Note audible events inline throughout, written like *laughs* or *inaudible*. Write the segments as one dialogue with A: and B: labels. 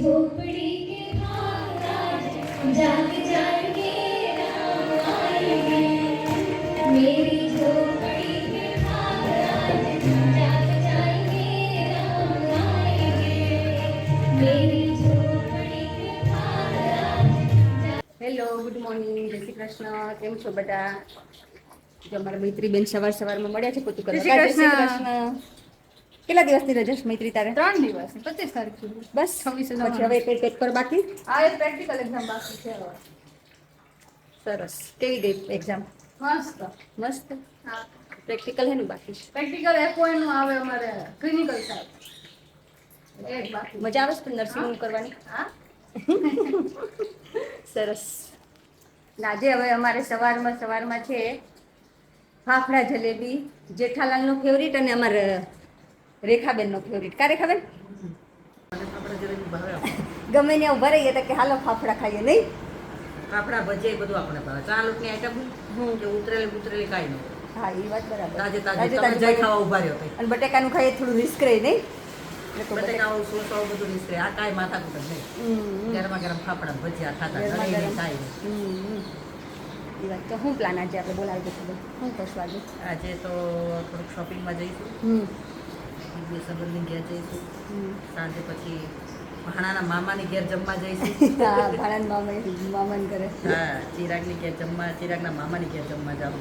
A: झोपड़ी के महाराज जाग जाएंगे राम आएंगे मेरी झोपड़ी के महाराज जाग जाएंगे राम आएंगे मेरी झोपड़ी के महाराज
B: હેલો ગુડ મોર્નિંગ જય શ્રી કૃષ્ણ કેમ છો બધા જો અમારા મૈત્રી બેન સવાર સવારમાં મળ્યા છે પોતું કરવા
C: જય શ્રી
B: જય
C: કૃષ્ણ.
B: કેટલા દિવસની રજા મૈત્રી તારે?
C: ત્રણ દિવસ પચીસ તારીખ સુધી.
B: બસ.
C: છવ્વીસ
B: પછી હવે કઈ પેક પર બાકી.
C: આ એક પ્રેક્ટિકલ એક્ઝામ બાકી છે.
B: સરસ. કેવી ગઈ એક્ઝામ
C: મસ્ત.
B: મસ્ત?
C: હા.
B: પ્રેક્ટિકલ હેનું બાકી છે?
C: પ્રેક્ટિકલ એફઓએ નું આવે અમારે ક્લિનિકલ સાહેબ
B: મજા આવે છે નર્સિંગ કરવાની?
C: હા. *laughs*
B: સરસ. ને આજે હવે અમારે સવારમાં સવારમાં છે ફાફડા જલેબી જેઠાલાલનો ફેવરિટ અને અમારે રેખાબેનનો ફેવરિટ કા રેખાબેન? ગમે ને ઊભા રહીએ તો કે હાલો ફાફડા ખાઈએ નહીં?
D: ફાફડા ભજીયા બધું આપણે ભાવે. ચા લોટની આઈટમ
B: હું
D: કે ઉતરેલી ઉતરેલી કાંઈ ન હોય.
B: હા એ વાત બરાબર.
D: તાજે તાજે તમે જઈ ખાવા ઊભા રહ્યો.
B: અને બટેકાનું ખાઈએ થોડું રિસ્ક રહે નહીં? એટલે તો બટેકા-
D: બટેકાઓ સોસો બધું નીકળે આ કાંઈ માથાકૂટ જ નહીં. ગરમા ગરમ ફાફડા ભજીયા ખાતા. કાંઈ નહીં.
B: વાત તો શું પ્લાન આજે આપણે બોલાવી દઈશું શું કરશું આજે
D: આજે તો થોડુંક શોપિંગમાં જઈશું. બે સંબંધની ઘેર જઈશું. સાંજે પછી ભાણાના મામાની ઘેર જમવા જઈશું. *laughs*
B: ચિરાગની મામા મામન કરે
D: હા ચિરાગની ઘેર જમવા ચિરાગના મામાની ઘેર જમવા જાવ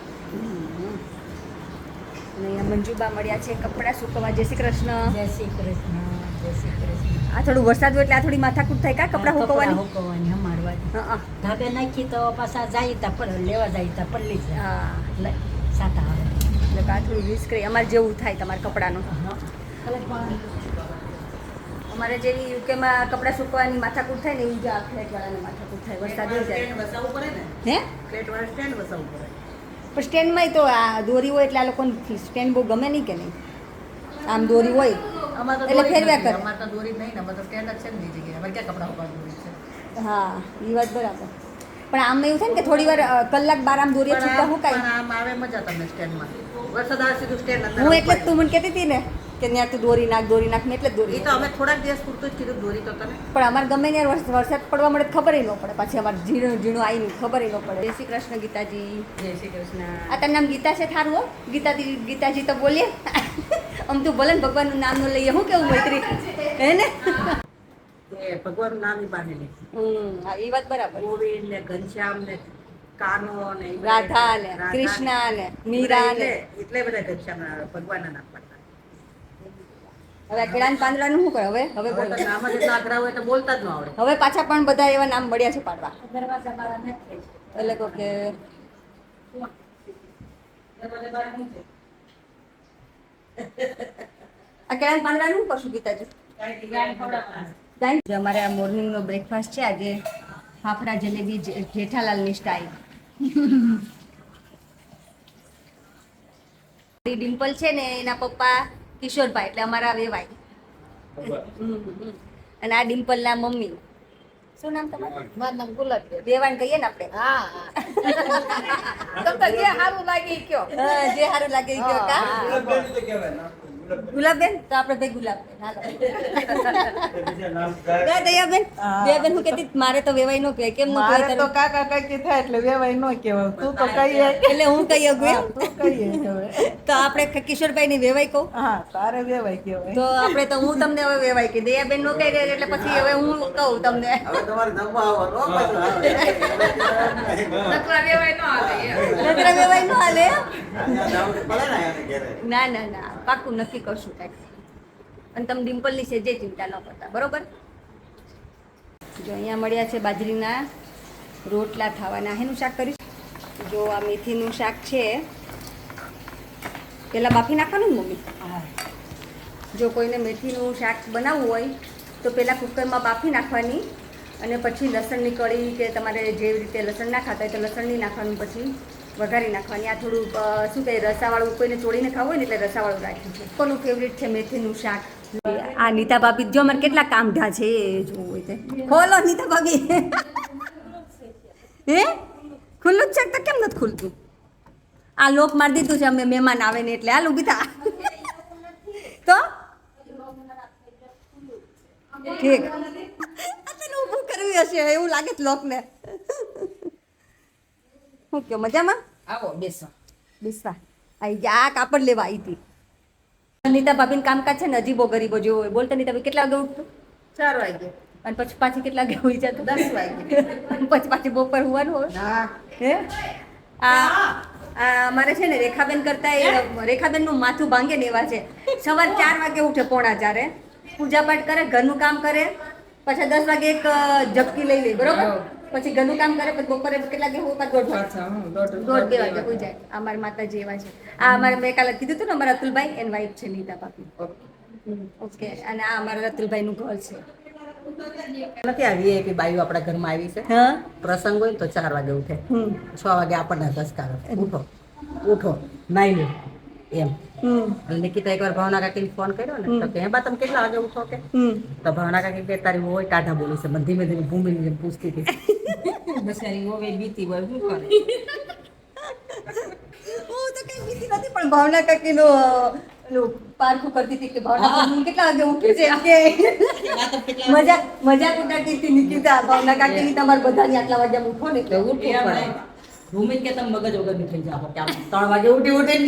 B: અને મંજુબા મળ્યા છે કપડાં સુકવવા. જય શ્રી કૃષ્ણ.
E: જય શ્રી કૃષ્ણ જય શ્રી કૃષ્ણ.
B: આ થોડું વરસાદ હોય એટલે આ થોડી માથાકૂટ થાય કા કપડાં સુકવવાની?
E: હુકવવાની અમારવાની
B: હા હા.
E: ધાબે નાખી તો પાછા જાય તા પણ લેવા જાય તા પલ્લી
B: હા.
E: સાતા આવે.
B: એટલે આ થોડું રિસ્ક રહી. અમારે જેવું થાય તમારા કપડાનું. અમારે જે યુકેમાં કપડાં સુકવવાની માથાકૂટ થાય ને એવું જ આ ફ્લેટવાળાની માથાકૂટ થાય વરસાદ હોય
D: ને
B: હે?
D: ફ્લેટવાળા સ્ટેન્ડ વસાવવું પડે
B: પણ સ્ટેન્ડમાંય તો આ દોરી હોય એટલે આ લોકોને સ્ટેન્ડ બહુ ગમે નહીં કે નહીં? આમ દોરી હોય.
D: તો
B: એટલે ફેરવ્યા કરે.
D: અમારે તો દોરી નહીં ને અમારે તો સ્ટેન્ડ જ છે ને બીજી જગ્યાએ. અમારે ક્યાં કપડા ઉપર દોરી છે?
B: હા એ વાત બરાબર. પણ આમ એવું થાય ને કે થોડી વાર કલાક બાર આમ દોરી
D: છૂટતા
B: છૂટા હું કાંઈ
D: આમ આવે મજા તમને સ્ટેન્ડમાં. વરસાદ આવે સીધું સ્ટેન્ડ
B: હું એટલે. તું મને કહેતી હતી ને કે ત્યાં તું દોરી નાખ દોરી નાખ ને એટલે દોરી
D: એ તો અમે થોડાક દિવસ પૂરતું જ કીધું દોરી તો તને.
B: પણ અમારે ગમે ને વરસાદ પડવા મળે ખબર ન પડે. પછી અમારે ઝીણું ઝીણું આવીને ખબર ન પડે. જય શ્રી કૃષ્ણ ગીતાજી.
D: જય શ્રી કૃષ્ણ.
B: આ તારું નામ ગીતા છે? થારું હો. ગીતાજી ગીતાજી તો બોલીએ આમ તું ભલે ને ભગવાનનું નામ ન લઈએ હું કેવું મૈત્રી? હે ને?
D: ભગવાન નામ
B: હમ એ વાત બરાબર.
D: ગોવિંદ ને ઘનશ્યામ ને કાનો ને
B: રાધા ને કૃષ્ણ ને મીરા ને
D: એટલે બધા ઘનશ્યામ ના ભગવાનના નામ
B: હવે કેળા કેળાન પાંદડાનું શું કરે? હવે હવે
D: હવે નામ જ એટલા અઘરા હોય તો બોલતા જ ન આવડે.
B: હવે પાછા પણ બધા એવા નામ મળ્યા છે પાડવા.
E: દરવાજા બારા નથી
B: એટલે કહો કે આ કેળાન પાંદડાનું શું કરશું ગીતાજી? જે અમારે આ મોર્નિંગનો બ્રેકફાસ્ટ છે આજે ફાફડા જલેબી જે- જેઠાલાલની સ્ટાઈલ *laughs* ડિમ્પલ છે ને એના પપ્પા કિશોરભાઈ એટલે અમારા હમ. અને આ ડિમ્પલના મમ્મી. શું નામ તમારું?
C: મારું નામ ગુલાબ.
B: વેવાણ કહીએ ને આપણે?
C: હા તમને જે સારું લાગે કયો.
B: જે સારું લાગે કયો કા? ગુલાબબેન તો આપણે ભાઈ ગુલાબબેન હાલો. બે દયાબેન દયાબેન હું. કહેતી મારે તો વેવાય નો કહેવાય. કેમ નો
F: મારે તો? કાકા કાકી થાય એટલે વેવાય નો કહેવાય. તું તો કહીએ.
B: એટલે હું કહી શકું એમ
F: તું કહીએ
B: તો આપણે કિશોરભાઈ ની વેવાય કહું?
F: હા તારે વેવાય કહેવાય.
B: તો આપણે તો હું તમને હવે વેવાય કે દયાબેન નો કહી દે એટલે પછી હવે હું કહું તમને.
C: નકરા વેવાય નો આવે
B: નકરા વેવાય નો આવે ના ના ના પાકું નક્કી કરશું કાંઈક અને તમે ડિમ્પલની છે જે ચિંતા ન કરતા બરાબર? જો અહીંયા મળ્યા છે બાજરીના રોટલા થવાના એનું શાક કરીશું? જો આ મેથીનું શાક છે. પહેલાં બાફી નાખવાનું ને મમ્મી? જો કોઈને મેથીનું શાક બનાવવું હોય તો પહેલાં કુકરમાં બાફી નાખવાની અને પછી લસણની કળી કે તમારે જેવી રીતે લસણ ના ખાતા હોય તો લસણ નહીં નાખવાનું પછી વઘારી નાખવાની. આ થોડું શું કહે રસાવાળું કોઈને ચોળીને ખાવું હોય ને એટલે રસાવાળું રાખ્યું છે. કોનું ફેવરિટ છે મેથીનું શાક? આ નીતા ભાભી, જો અમારે કેટલા કામઢા છે એ જોવું હોય તે. ખોલો નીતા ભાભી. હે? ખુલ્લું જ છે તો કેમ નથી ખુલતું? આ લોક મારી દીધું છે, અમે મહેમાન આવે ને એટલે. હાલ ઊભી થા તો? ઠીક. હશે, એવું લાગે જ લોકને. શું કયો, મજામાં?
D: આવો બેસો.
B: બેસવા. આઈ જા આ કાપડ લેવા આવી હતી. નીતા ભાભીનું કામકાજ છે ને અજીબો ગરીબો જેવો હોય. બોલતા નીતા કેટલા વાગે ઉઠતું?
D: ચાર વાગે.
B: અને પછી પાછી કેટલા વાગે હોઈ જતું?
D: દસ વાગે.
B: પછી પાછી બપોર હોવાનું હોય?
D: હે?
B: આ આ અમારે છે ને રેખાબેન કરતા એ રેખાબેનનું માથું ભાંગે ને એવા છે. સવાર ચાર વાગે ઉઠે પોણા ચારે પૂજા પાઠ કરે ઘરનું કામ કરે. પછી દસ વાગે એક ઝપકી લઈ લે બરોબર. પછી ઘરનું કામ કરે પછી બપોરે કેટલા વાગે પાછું દોઢ વાગે.
D: દોઢ
B: બે વાગે હોય જાય અમારા માતાજી એવા છે. આ અમારે મેં કાલે કીધું હતું ને અમારા અતુલભાઈ એન વાઈફ છે નીતા પાપી. ઓકે. અને આ અમારા રતુલભાઈનું ઘર છે.
D: નથી આ કે બાયુ આપણા ઘરમાં આવી છે? પ્રસંગ હોય તો ચાર વાગે ઉઠે. છ વાગે આપણને ધસકાવે. ઉઠો. ઉઠો. નાઈ લો એમ. નિકિતા એકવાર ભાવના કાકીને ફોન કર્યો ને તો કે બા તમે કેટલા વાગે ઉઠો? કે તો ભાવના કાકી કે તારી હોય ટાઢા બોલી છે. ધીમે ધીમે જેમ પૂછતી હતી. બસારી હોવે બીતી હોય શું કરે?
B: હું તો કઈ બીતી નથી પણ ભાવના કાકીનો પારખું કરતી હતી કે ભાવના કાકી કેટલા વાગે ઉઠે છે? કે મજાક મજાક ઉડાતી હતી નિકિતા ભાવના કાકી તમારે બધાની આટલા વાગ્યા ઉઠો ને
D: તો ઉઠવું પડે. ભૂમિ કે તમે મગજ વગર નીકળી જાઓ ત્રણ વાગે ઉઠી ઉઠી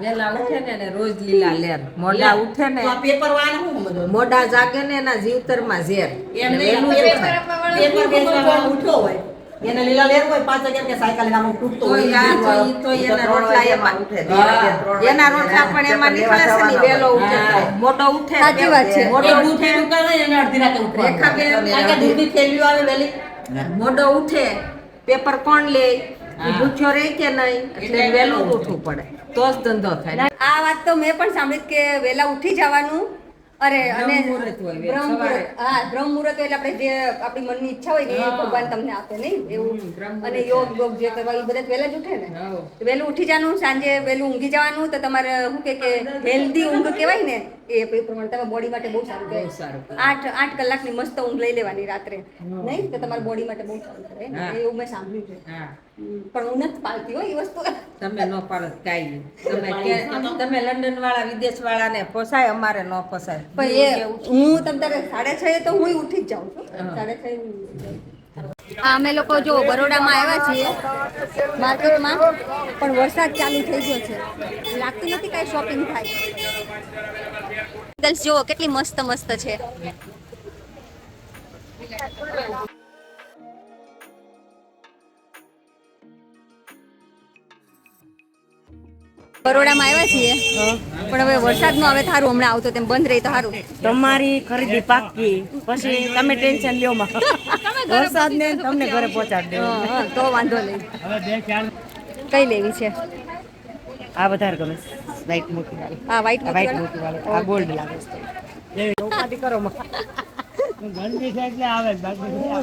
G: વેલા ઉઠે ને એને રોજ લીલા લેર. મોડા ઉઠે ને
D: તો પેપર વાળા હું
G: મોડા જાગે ને એના જીવતરમાં ઝેર.
D: એમ
G: એટલે
D: નહીં
G: વહેલું જ
D: પેપર વેચવા ઉઠ્યો હોય એને લીલા લેર હોય પાંચ હજાર કે સાયકલ આમ તૂટતો
G: હોય. તો એના રોટલા એમાં
D: ઉઠે
G: એના રોટલા પણ એમાં નીકળે છે ને વેલો ઉઠે. મોટો ઉઠે
B: સાચી વાત છે.
G: મોટો
D: ઉઠે ઉકાળે એને અડધી રાતે ઉઠવાનું.
G: રેખાબેન
D: કારણ કે દૂધની થેલીઓ આવે વેલી.
G: મોડો ઉઠે પેપર કોણ લે. ભૂખ્યો રહે કે નહીં? એટલે વહેલું ઉઠવું પડે. તો જ ધંધો થાય.
B: આ વાત તો મેં પણ સાંભળી કે વહેલા ઉઠી જવાનું. અરે અને બ્રહ્મ હા બ્રહ્મ મુહૂર્ત એટલે આપણે જે આપણી મનની ઈચ્છા હોય ને એ ભગવાન તમને આપે નહીં? એવું. અને યોગ યોગ જે કરવા એ બધા વહેલા જ ઉઠે ને? વહેલું ઉઠી જવાનું સાંજે વહેલું ઊંઘી જવાનું તો તમારે શું કે કે હેલ્ધી ઊંઘ કહેવાય ને એ પ્રમાણે તમે બોડી માટે બહુ સારું કહેવાય. આઠ આઠ કલાકની મસ્ત ઊંઘ લઈ લેવાની રાત્રે. નહીં? તો તમારા બોડી માટે બહુ સારું કહેવાય એવું મેં સાંભળ્યું છે. પણ હું નથી પાલતી હોય એ વસ્તુ.
G: તમે ન પાડો કાંઈ નહીં. તમે તમે લંડન વાળા વિદેશ વાળા ને પોસાય અમારે ન પોસાય
B: પણ એ હું તમ તારે સાડે છ તો હું ઉઠી જ જાઉં છું. સાડે છ અમે લોકો જો બરોડામાં આવ્યા છીએ માર્કેટમાં પણ વરસાદ ચાલુ થઈ ગયો છે. લાગતું નથી કાંઈ શોપિંગ થાય. જુઓ કેટલી મસ્ત મસ્ત છે. બરોડામાં આવ્યા છીએ. પણ હવે વરસાદ નો આવે થારું હમણાં આવતો તેમ બંધ રહી તો સારું
H: તમારી ખરીદી પાકી પછી તમે ટેન્શન લ્યો માં. વરસાદ ને તમને ઘરે પહોંચાડી
B: દે તો વાંધો નહીં. કઈ લેવી છે?
H: આ વધારે ગમે. લાઈટ મોટી વાળી
B: આ વ્હાઈટ
H: મોટી વાળી આ ગોલ્ડ લાગે છે. કરો માં.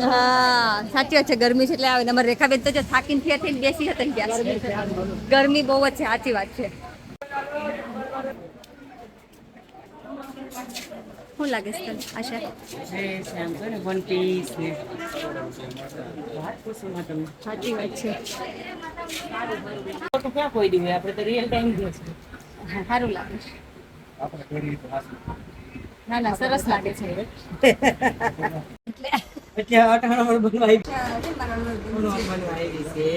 B: હા સાચી વાત છે ગરમી છે એટલે આવે. અમારે રેખાબેન તો જો થાકીને થયા થઈને બેસી હતા ગયા ગરમી બહુ જ છે સાચી વાત છે. શું લાગે છે તને આશા? સાચી વાત છે.
H: ફોટો ક્યાં કોઈ દી હોય આપણે તો રિયલ ટાઈમ
B: સારું લાગે છે. ના ના સરસ લાગે છે.
H: એટલે અટાણા છે.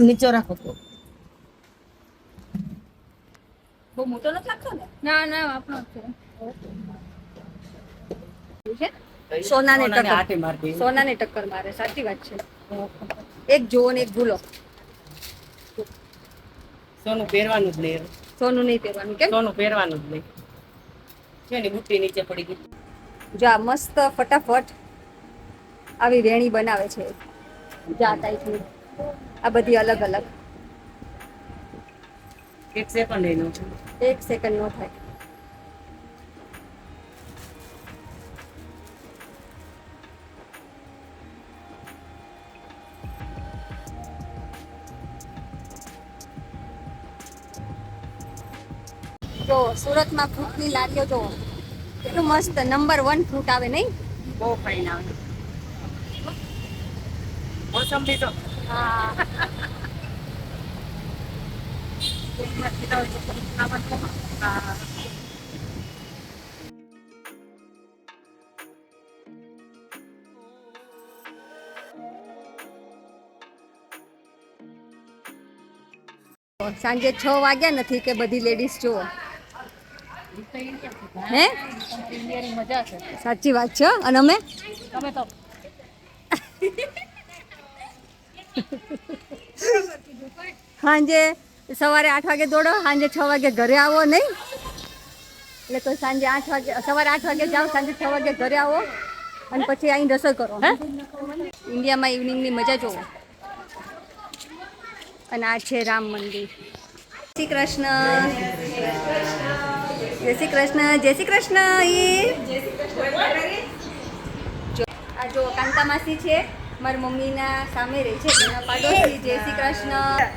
H: નીચો રાખો તો.
B: બહુ મોટો નથી લાગતો ને?
C: ના ના આપણો છે.
B: છે? સોનાને
H: સોનાને
B: ટક્કર. સોનાને ટક્કર મારે સાચી વાત છે. એક જુઓ ને એક ભૂલો.
H: સોનું પહેરવાનું જ નહીં.
B: સોનું નહીં પહેરવાનું કેમ?
H: સોનું પહેરવાનું જ નહીં. છે ને બુટ્ટી નીચે પડી ગઈ?
B: જો આ મસ્ત ફટાફટ આવી વેણી બનાવે છે. જા ટાઈપની આ બધી અલગ અલગ.
H: એક સેકન્ડ એનો.
B: એક સેકન્ડ નો થાય. જો સુરતમાં ફ્રૂટની લારીઓ જો કેટલું મસ્ત નંબર વન ફ્રૂટ આવે નહીં?
H: બહુ ફાઇન આવે. મોસંબી તો.
B: હા. સાંજે છ વાગ્યા નથી કે બધી લેડીઝ જુઓ. હે? સાચી વાત છે. અને અમે?
C: તમે તો
B: સાંજે સવારે આઠ વાગે દોડો, સાંજે છ વાગે ઘરે આવો નહીં. એટલે તો સાંજે આઠ વાગે, સવારે આઠ વાગે જાઓ, સાંજે છ વાગે ઘરે આવો અને પછી અહીં રસોઈ કરો. હે? ઇન્ડિયામાં ઇવનિંગની મજા જોવો. અને આ છે રામ મંદિર. શ્રી કૃષ્ણ. જય શ્રી કૃષ્ણ જય શ્રી કૃષ્ણ એ જો આ જો કાંતા માસી છે મારી મમ્મીના સામે રહે છે પાડોશી જય શ્રી કૃષ્ણ.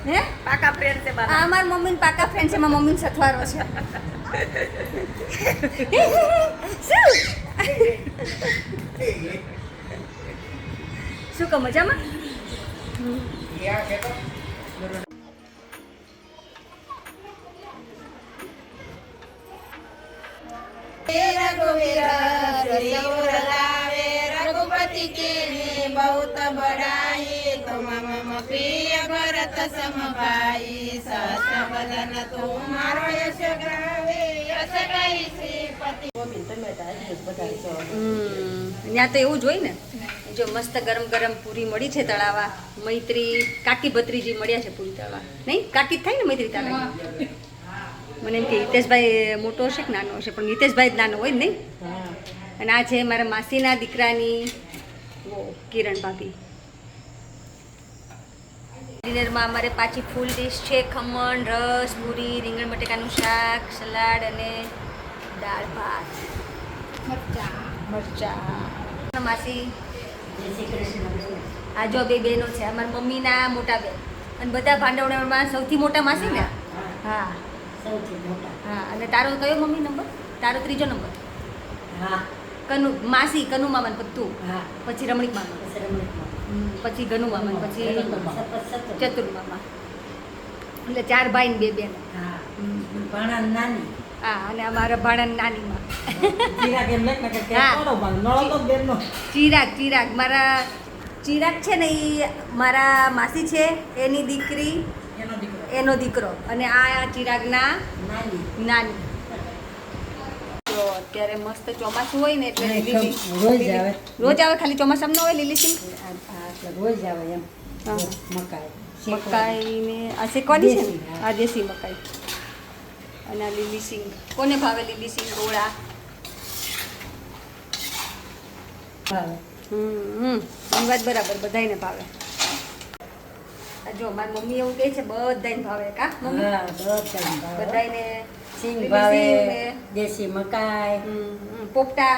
B: હે?
H: પાકા ફ્રેન્ડ છે
B: આ મારા મમ્મીના પાકા ફ્રેન્ડ છે મારા મમ્મીનો સથવારો છે. શું? શું કહો મજામાં?
G: रघुपति के बहुत बड़ाई तुम मम प्रिय भरत सम भाई सहस्र बदन तुम्हारो यश गावे यश गाई श्रीपति
B: ત્યાં તો એવું જ હોય ને જો મસ્ત ગરમ ગરમ પૂરી મળી છે તળાવા મૈત્રી કાકી ભત્રીજી મળ્યા છે પૂરી તળવા નહીં કાકી જ થાય ને મૈત્રી તળાવા મને એમ કે હિતેશભાઈ મોટો હશે કે નાનો હશે પણ હિતેશભાઈ જ નાનો હોય ને નહીં? અને આ છે મારા માસીના દીકરાની કિરણ ભાભી. ડિનરમાં અમારે પાછી ફૂલ ડીશ છે ખમણ રસ પૂરી રીંગણ બટેકાનું શાક સલાડ અને દાળ ભાત. મરચા. માસી. આ જો બે બહેનો છે અમારા મમ્મીના મોટા બેન. અને બધા ભાંડવડામાં સૌથી મોટા માસી ને હા.
E: સૌથી મોટા.
B: હા અને તારો કયો મમ્મી નંબર? તારો ત્રીજો નંબર?
E: હા.
B: કનુ માસી કનુ મામન પત્તુ
E: હા.
B: પછી રમણીક મામા.
E: રમણીકમાં.
B: હમ, પછી ગનુ મામન પછી. ચતુર મામા. એટલે ચાર ભાઈ ને બે બેન.
E: હા. ભાણા નાની.
B: હા અને અમારા ભાણા નાનીમાં.
D: ચિરાગ
B: ચિરાગ મારા ચિરાગ છે ને એ મારા માસી છે એની દીકરી.
D: એનો દીકરો.
B: અને આ ચિરાગના
E: નાની.
B: અત્યારે મસ્ત ચોમાસું હોય ને એટલે
E: રોજ આવે.
B: રોજ આવે ખાલી ચોમાસામાં હોય લીલી સિંગ
E: રોજ આવે એમ. મકાઈ.
B: મકાઈ ને આ શેકવાની છે ને? આ દેશી મકાઈ. અને આ લીલી સિંગ કોને ભાવે લીલી સિંગ ગોળા. હમ હમ. વાત બરાબર બધાને ભાવે. જો મારી મમ્મી એવું કહે છે બધાને ભાવે કા મમ્મી?
E: બધાને સિંગ ભાવે દેશી મકાઈ.
B: પોપટા.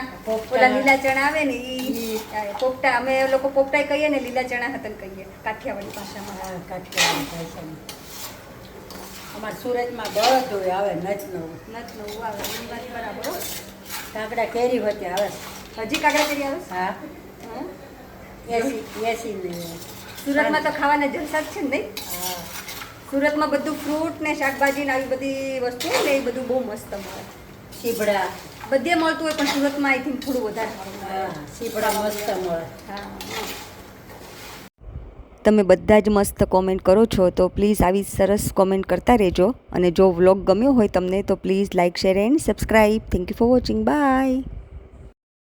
B: ઓલા લીલા ચણા આવે ને ઈ પોપટા અમે લોકો પોપટા કહીએ ને લીલા ચણા હતન કહીએ કાઠિયાવાડી ભાષામાં.
E: કાઠિયાવાડી ભાષામાં. અમારા સુરતમાં બધું આવે નચ નવું
B: નચ નવું આવે બરાબર
E: કાકડા કેરી હોતી આવે.
B: હજી કાકડા કેરી આવે?
E: હા? એસી એસી ને
B: સુરતમાં તો ખાવાના જલસા જ છે ને નહીં સુરતમાં બધું ફ્રૂટ ને શાકભાજી ને આવી બધી વસ્તુ હોય ને એ બધું બહુ મસ્ત મળે.
E: શીપડા.
B: બધે મળતું હોય પણ સુરતમાં આઈ થિંક થોડું વધારે
E: સીભડા મસ્ત મળે.
I: તમે બધા જ મસ્ત કોમેન્ટ કરો છો તો પ્લીઝ આવી સરસ કોમેન્ટ કરતા રહેજો અને જો વ્લોગ ગમ્યો હોય તમને તો please like share and subscribe thank you for watching bye